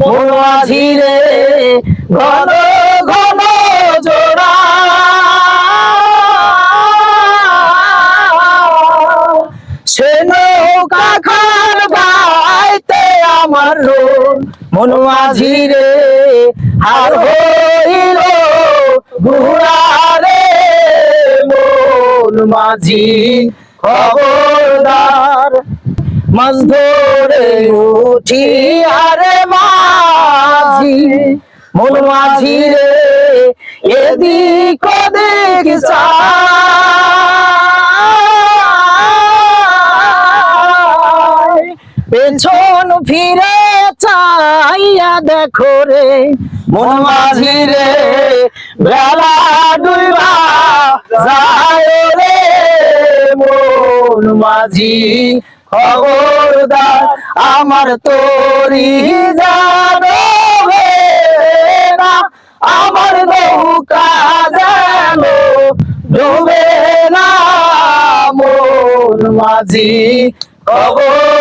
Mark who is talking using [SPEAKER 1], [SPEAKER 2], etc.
[SPEAKER 1] মন মাঝি রে ঘন ঘন জোড়া। সে আর হইল ঘুরা রে মন মাঝি খবরদার মাছ ধরে উঠি আরে মাঝি মন মাঝি রে এদিক ওদিক পেছন ফিরে চাইয়া দেখো রে, মন মাঝি রে বেলা ডুইবা যায় রে। মন মাঝি খবরদার, আমার তোরি জানো মাঝি খবরদার